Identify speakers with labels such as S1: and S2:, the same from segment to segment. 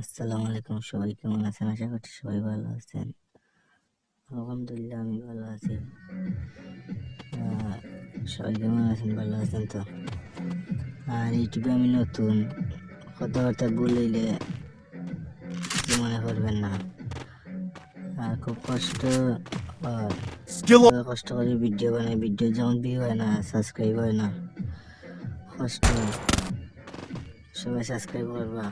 S1: আসসালামু আলাইকুম। সবাই কেমন আছেন? আশা করছি সবাই ভালো আছেন। আলহামদুলিল্লাহ আমি ভালো আছি। সবাই কেমন আছেন? ভালো আছেন তো? আর ইউটিউবে আমি নতুন। কথাবার্তা বলিলে মনে করবেন না। আর খুব কষ্ট কষ্ট করে ভিডিও বানাই। ভিডিও যেমন ভিউ হয় না সাবস্ক্রাইব হয় না। কষ্ট। সবাই সাবস্ক্রাইব করবা।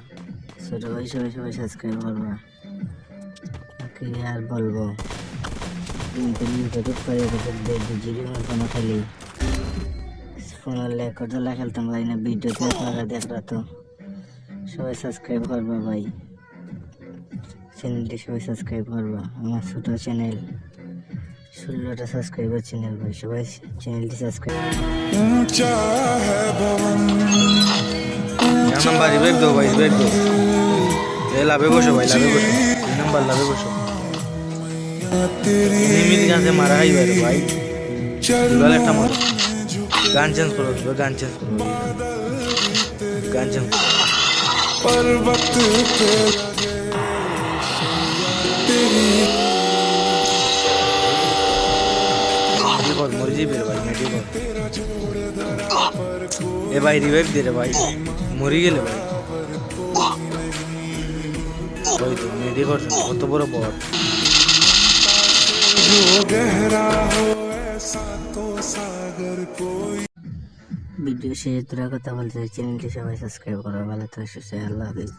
S1: ছোট ভাই সবাই সবাই সাবস্ক্রাইব করবা। কি আর বলব মতো খেলি। খেলতাম সবাই ভাই। চ্যানেলটি সবাই আমার ছোটো চ্যানেল ষোলোটা চ্যানেল ভাই, সবাই চ্যানেলটি সাবস্ক্রাইব
S2: এক নাম্বার রিবেক দো ভাই রিবেক দো এ লাভে বসো ভাই লাভে বসো দুই নাম্বার লাভে বসো
S3: तेरी
S2: নিমিত গাছে মারা খাই বাইরে ভাই
S3: चल
S2: দুলাল একটা মারো গান চেঞ্জ করো এবার গান চেঞ্জ করো গান চেঞ্জ করো
S3: पर्वत पे
S2: মেডি কর মরে যাবে রে ভাই মেডি কর মরে গেলে ভাই। ওই তো মেয়েদের কত বড় বট
S1: ভিডিও শেষ কথা বলতে চ্যানেলটি সবাই সাবস্ক্রাইব করো, ভালো তো সুস্থ আল্লাহ হাফিজ।